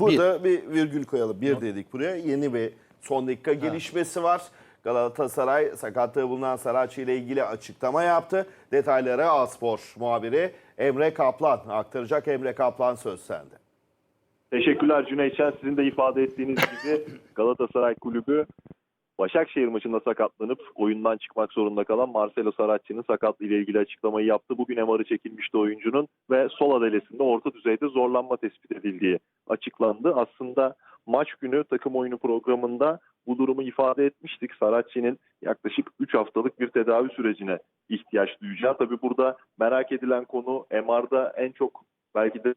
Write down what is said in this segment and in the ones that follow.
Burada bir, virgül koyalım. Bir dedik buraya. Yeni bir son dakika gelişmesi var. Galatasaray sakatlığı bulunan Saraçi ile ilgili açıklama yaptı. Detayları Aspor muhabiri Emre Kaplan aktaracak. Emre Kaplan söz sende. Teşekkürler Cüneyt Şen. Sizin de ifade ettiğiniz gibi Galatasaray Kulübü Başakşehir maçında sakatlanıp oyundan çıkmak zorunda kalan Marcelo Saracchi'nin sakatlığı ile ilgili açıklamayı yaptı. Bugün MR'ı çekilmişti oyuncunun ve sol adalesinde orta düzeyde zorlanma tespit edildiği açıklandı. Aslında maç günü takım oyunu programında bu durumu ifade etmiştik. Saracchi'nin yaklaşık 3 haftalık bir tedavi sürecine ihtiyaç duyacağı. Tabii burada merak edilen konu MR'da en çok belki de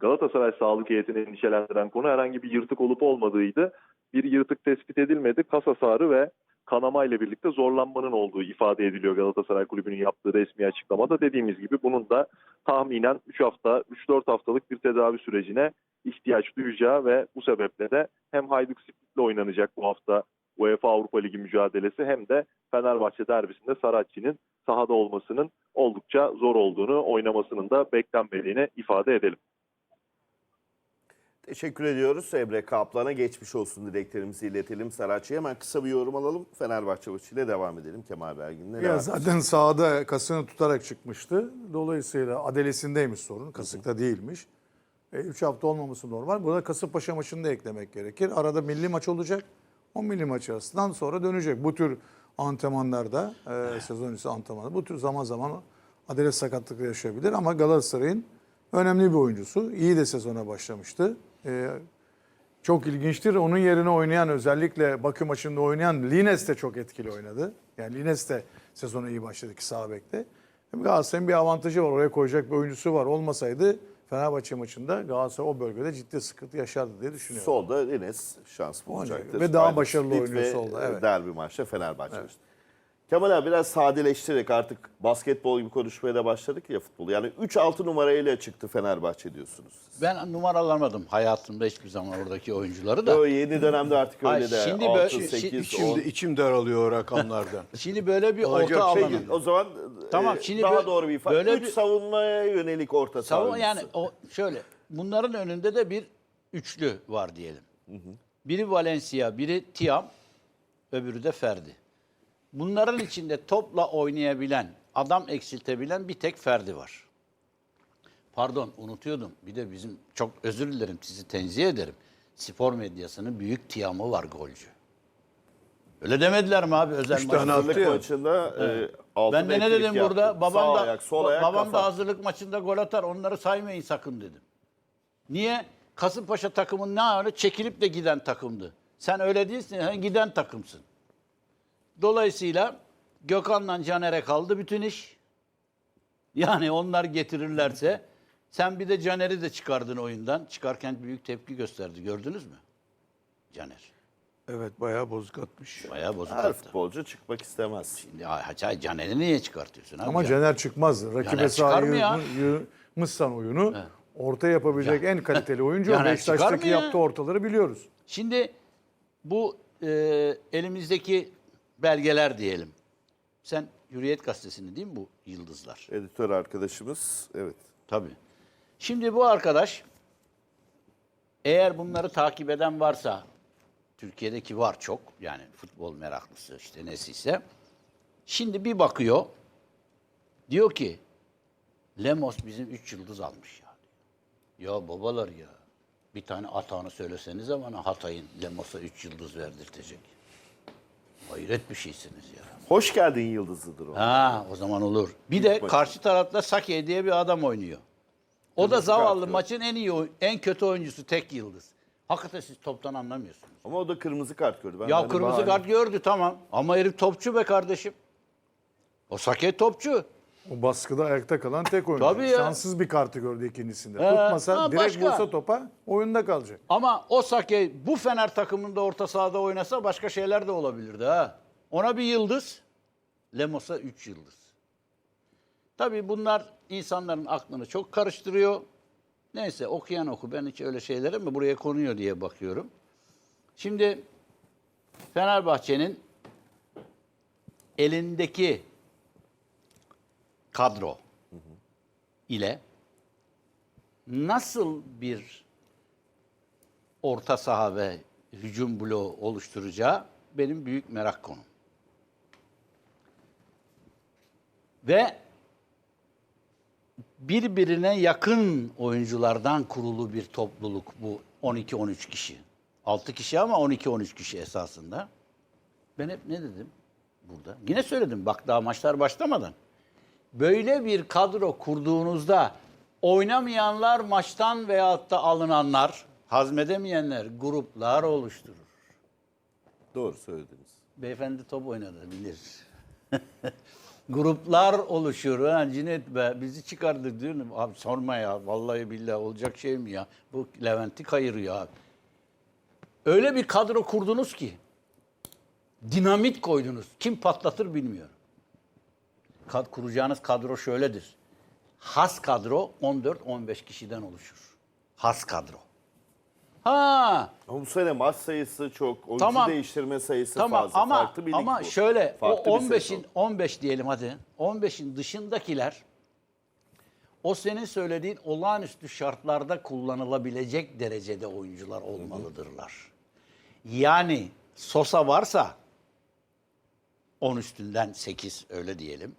Galatasaray sağlık heyetini endişelendiren konu herhangi bir yırtık olup olmadığıydı. Bir yırtık tespit edilmedi. Kas hasarı ve kanama ile birlikte zorlanmanın olduğu ifade ediliyor Galatasaray Kulübü'nün yaptığı resmi açıklamada. Dediğimiz gibi bunun da tahminen 3 hafta, 3-4 haftalık bir tedavi sürecine ihtiyaç duyacağı ve bu sebeple de hem Hajduk Split'le oynanacak bu hafta UEFA Avrupa Ligi mücadelesi hem de Fenerbahçe derbisinde Saracchi'nin sahada olmasının oldukça zor olduğunu, oynamasının da beklenmediğini ifade edelim. Teşekkür ediyoruz Emre Kaplan'a. Geçmiş olsun dileklerimizi iletelim Saraçi'ye. Hemen kısa bir yorum alalım. Fenerbahçe maçıyla devam edelim. Kemal Belgin'le. Ya devam zaten sahada kasını tutarak çıkmıştı. Dolayısıyla adelesindeymiş sorun. Kasıkta değilmiş. 3 hafta olmaması normal. Burada Kasımpaşa maçını da eklemek gerekir. Arada milli maç olacak. O milli maç arasından sonra dönecek. Bu tür antrenmanlarda, e, sezon içi antrenmanlarda bu tür zaman zaman adalet sakatlıkları yaşayabilir. Ama Galatasaray'ın önemli bir oyuncusu. İyi de sezona başlamıştı. E, çok ilginçtir. Onun yerine oynayan özellikle Bakü maçında oynayan Lines de çok etkili oynadı. Yani Lines de sezona iyi başladı ki sağ bekte. Galatasaray'ın bir avantajı var. Oraya koyacak bir oyuncusu var. Olmasaydı Fenerbahçe maçında Galatasaray o bölgede ciddi sıkıntı yaşardı diye düşünüyorum. Solda Enes şans bulacaktır. Ve daha Aynı başarılı oynuyor solda, evet. Derbi maçta Fenerbahçe maçta. Kemal abi biraz sadeleştirerek artık basketbol gibi konuşmaya da başladık ya futbol. Yani 3-6 numarayla çıktı Fenerbahçe diyorsunuz. Ben numaralamadım hayatımda hiçbir zaman oradaki oyuncuları da. O yeni dönemde artık öyle Ay, de. şimdi 6, böyle- 8, İçim, 10. içim daralıyor o rakamlardan. Şimdi böyle bir Olacak orta şey alanı. O zaman Tamam, e, şimdi daha böyle- doğru bir ifade. böyle 3 bir- savunmaya yönelik orta saha Savun yani oyuncusu. o şöyle bunların önünde de bir üçlü var diyelim. Biri Valencia, biri Tiam, öbürü de Ferdi. Bunların içinde topla oynayabilen, adam eksiltebilen bir tek Ferdi var. Pardon unutuyordum. Bir de bizim çok özür dilerim sizi tenzih ederim. Spor medyasının büyük Tiam'ı var golcü. Öyle demediler mi abi özel maçta? tane Hazırlık maçında e, altı Ben de ne dedim yaptı. burada? Babam Sağ da ayak, sol ayak, babam kafa. da hazırlık maçında gol atar. Onları saymayın sakın dedim. Niye? Kasımpaşa takımın ne öyle çekilip de giden takımdı. Sen öyle değilsin. Sen giden takımsın. Dolayısıyla Gökhan'la Caner'e kaldı bütün iş. Yani onlar getirirlerse sen bir de Caner'i de çıkardın oyundan. Çıkarken büyük tepki gösterdi. Gördünüz mü? Caner. evet bayağı bozuk atmış. Bayağı bozuk Her attı. futbolcu çıkmak istemez. Şimdi, ha, Caner'i niye çıkartıyorsun? Abi Ama ya? Caner çıkmaz. Rakibe Caner çıkar mı ya? sahayı yığmışsan oyunu orta yapabilecek en kaliteli oyuncu. Beşiktaş'taki ya? yaptığı ortaları biliyoruz. Şimdi bu e, elimizdeki belgeler diyelim. Sen Hürriyet Gazetesi'ni değil mi bu yıldızlar? Editör arkadaşımız evet. Tabii. Şimdi bu arkadaş eğer bunları takip eden varsa Türkiye'deki var çok yani futbol meraklısı işte nesiyse. Şimdi bir bakıyor diyor ki Lemos bizim 3 yıldız almış ya. Ya babalar ya bir tane atağını söylesenize bana Hatay'ın Lemos'a 3 yıldız verdirtecek. Hayret bir şeysiniz ya. Hoş geldin yıldızıdır o. Ha o zaman olur. Bir de karşı tarafta Sake diye bir adam oynuyor. O da zavallı kart maçın en iyi oy- en kötü oyuncusu tek yıldız. Hakikaten siz toptan anlamıyorsunuz. Ama o da kırmızı kart gördü. Ben ya hani kırmızı bahane- kart gördü tamam. Ama herif topçu be kardeşim. O Sake topçu. O baskıda ayakta kalan tek oyuncu. Tabii ya. Şanssız bir kartı gördü ikincisinde. He, Tutmasa ha, direkt başka. vursa topa oyunda kalacak. Ama o Sake bu Fener takımında orta sahada oynasa başka şeyler de olabilirdi ha. Ona bir yıldız, Lemos'a üç yıldız. Tabii bunlar insanların aklını çok karıştırıyor. Neyse okuyan oku. Ben hiç öyle şeylere mi buraya konuyor diye bakıyorum. Şimdi Fenerbahçe'nin elindeki kadro ile nasıl bir orta saha ve hücum bloğu oluşturacağı benim büyük merak konum. Ve birbirine yakın oyunculardan kurulu bir topluluk bu 12-13 kişi. 6 kişi ama 12-13 kişi esasında. Ben hep ne dedim burada? Yine söyledim bak daha maçlar başlamadan. Böyle bir kadro kurduğunuzda oynamayanlar maçtan veyahut da alınanlar, hazmedemeyenler gruplar oluşturur. Doğru söylediniz. Beyefendi top oynadı bilir. Gruplar oluşuyor. Ha, Cinet be bizi çıkardı diyor. Abi sorma ya. Vallahi billahi olacak şey mi ya? Bu Levent'i kayırıyor abi. Öyle bir kadro kurdunuz ki. Dinamit koydunuz. Kim patlatır bilmiyorum. Kad- kuracağınız kadro şöyledir. Has kadro 14-15 kişiden oluşur. Has kadro. Ha, Ama bu sene maç sayısı çok, oyuncu Tamam. değiştirme sayısı Tamam fazla. ama Farklı bir ama bu. şöyle Farklı o bir sezon. 15'in 15 diyelim hadi. 15'in dışındakiler o senin söylediğin olağanüstü şartlarda kullanılabilecek derecede oyuncular olmalıdırlar. Yani Sosa varsa 10 üstünden 8 öyle diyelim.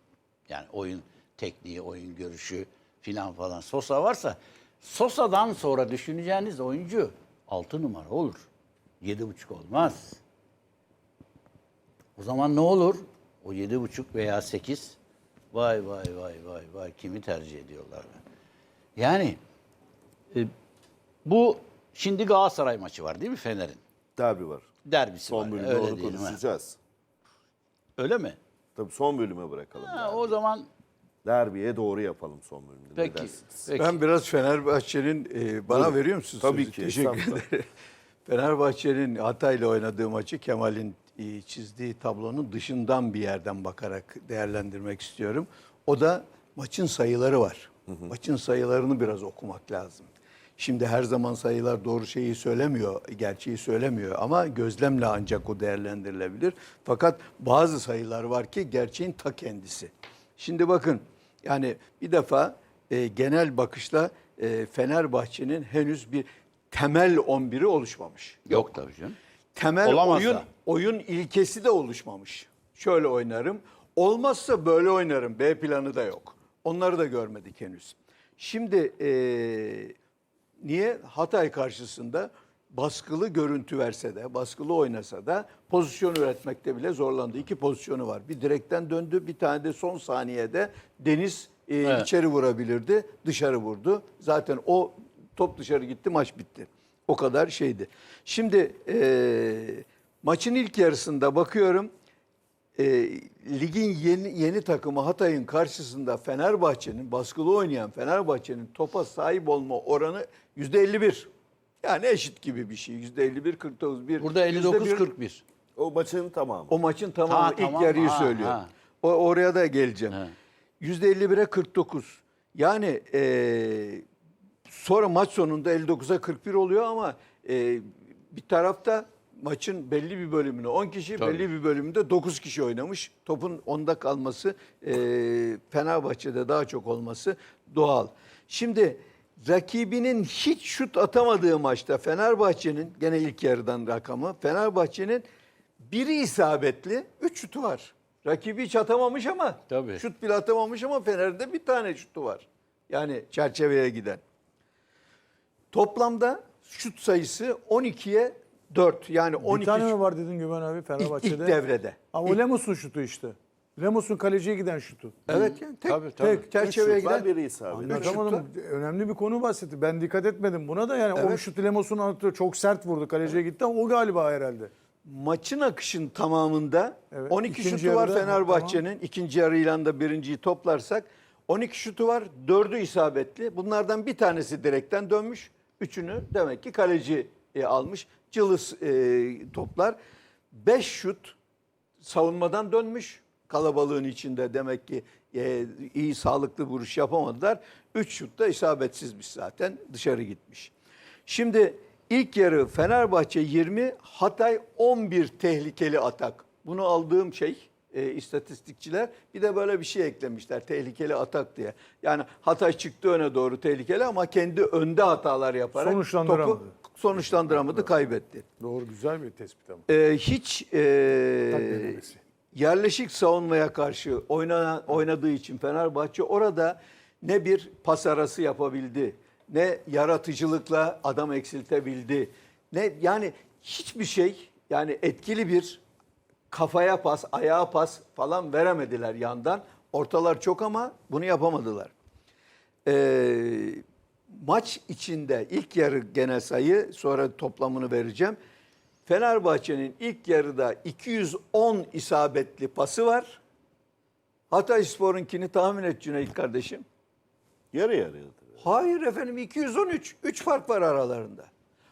Yani oyun tekniği, oyun görüşü filan falan Sosa varsa Sosa'dan sonra düşüneceğiniz oyuncu 6 numara olur. 7,5 olmaz. O zaman ne olur? O yedi buçuk veya sekiz. Vay vay vay vay vay kimi tercih ediyorlar? Yani e, bu şimdi Galatasaray maçı var değil mi Fener'in? Derbi var. Derbisi Son var. bölümde Öyle onu konuşacağız. Öyle mi? Tabii son bölüme bırakalım. Ha, derbi. o zaman Derbiye doğru yapalım son bölümde. Peki. peki. Ben biraz Fenerbahçe'nin e, bana Buyurun. veriyor musunuz? Tabii sözü? ki, Teşekkür ederim. Fenerbahçe'nin Hatay'la oynadığı maçı Kemal'in e, çizdiği tablonun dışından bir yerden bakarak değerlendirmek istiyorum. O da maçın sayıları var. Maçın sayılarını biraz okumak lazım. Şimdi her zaman sayılar doğru şeyi söylemiyor, gerçeği söylemiyor ama gözlemle ancak o değerlendirilebilir. Fakat bazı sayılar var ki gerçeğin ta kendisi. Şimdi bakın yani bir defa e, genel bakışla e, Fenerbahçe'nin henüz bir temel 11'i oluşmamış. Yok tabii canım. Temel Olamaz oyun da. oyun ilkesi de oluşmamış. Şöyle oynarım. Olmazsa böyle oynarım. B planı da yok. Onları da görmedik henüz. Şimdi e, niye Hatay karşısında baskılı görüntü verse de, baskılı oynasa da pozisyon üretmekte bile zorlandı. İki pozisyonu var. Bir direkten döndü, bir tane de son saniyede Deniz e, Evet. içeri vurabilirdi, dışarı vurdu. Zaten o top dışarı gitti, maç bitti. O kadar şeydi. Şimdi e, maçın ilk yarısında bakıyorum e, ligin yeni, yeni takımı Hatay'ın karşısında Fenerbahçe'nin baskılı oynayan Fenerbahçe'nin topa sahip olma oranı yüzde 51. Yani eşit gibi bir şey. Yüzde 51 49 bir. Burada yüzde bir- 59-41. O maçın tamamı. O maçın tamamı Ha, ilk tamam. yarıyı Ha, söylüyor. ha. O, oraya da geleceğim. Yüzde 51'e 49. Yani e, sonra maç sonunda 59'a 41 oluyor ama e, bir tarafta maçın belli bir bölümünü 10 kişi, Tabii. belli bir bölümünde 9 kişi oynamış. Topun onda kalması, e, Fenerbahçe'de daha çok olması doğal. Şimdi rakibinin hiç şut atamadığı maçta Fenerbahçe'nin gene ilk yarıdan rakamı Fenerbahçe'nin biri isabetli, 3 şutu var. Rakibi hiç atamamış ama Tabii. şut bile atamamış ama Fener'de bir tane şutu var. Yani çerçeveye giden. Toplamda şut sayısı 12'ye 4. Yani 12 Bir tane mi var dedin Güven abi ilk, Fenerbahçe'de? ilk devrede. Ama o Lemos'un şutu işte. Lemos'un kaleciye giden şutu. Evet yani tek, Tabii, tabii. tek çerçeveye giden. biri isabet. Anlatamadım. Önemli bir konu bahsetti. Ben dikkat etmedim buna da yani o Evet. şutu Lemos'un attığı çok sert vurdu. Kaleciye gitti ama o galiba herhalde. Maçın akışın tamamında Evet, 12 ikinci şutu var Fenerbahçe'nin. İkinci yarıyla da birinciyi toplarsak 12 şutu var. 4'ü isabetli. Bunlardan bir tanesi direkten dönmüş. Üçünü demek ki kaleci e, almış. Cılız e, toplar. 5 şut savunmadan dönmüş. Kalabalığın içinde demek ki e, iyi sağlıklı vuruş yapamadılar. 3 şut da isabetsizmiş zaten dışarı gitmiş. Şimdi ilk yarı Fenerbahçe 20, Hatay 11 tehlikeli atak. Bunu aldığım şey e, istatistikçiler bir de böyle bir şey eklemişler tehlikeli atak diye. Yani Hatay çıktı öne doğru tehlikeli ama kendi önde hatalar yaparak topu sonuçlandıramadı, kaybetti. Doğru güzel bir tespit ama. Ee, hiç e, denemesi. yerleşik savunmaya karşı oynanan, oynadığı için Fenerbahçe orada ne bir pas arası yapabildi, ne yaratıcılıkla adam eksiltebildi, ne yani hiçbir şey yani etkili bir kafaya pas, ayağa pas falan veremediler yandan. Ortalar çok ama bunu yapamadılar. Ee, maç içinde ilk yarı genel sayı sonra toplamını vereceğim. Fenerbahçe'nin ilk yarıda 210 isabetli pası var. Hatayspor'unkini tahmin et Cüneyt kardeşim. Yarı yarıyadır. Hayır efendim 213. 3 fark var aralarında.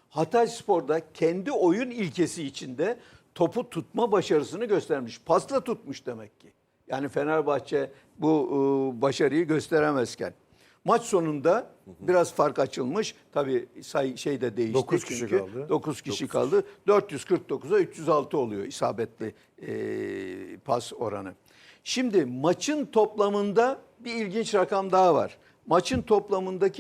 Hatayspor'da kendi oyun ilkesi içinde topu tutma başarısını göstermiş. Pasla tutmuş demek ki. Yani Fenerbahçe bu e, başarıyı gösteremezken. Maç sonunda biraz fark açılmış. Tabii say şey de değişti. Dokuz kişi çünkü kaldı. 9 kişi kaldı. 449'a 306 oluyor isabetli e, pas oranı. Şimdi maçın toplamında bir ilginç rakam daha var. Maçın toplamındaki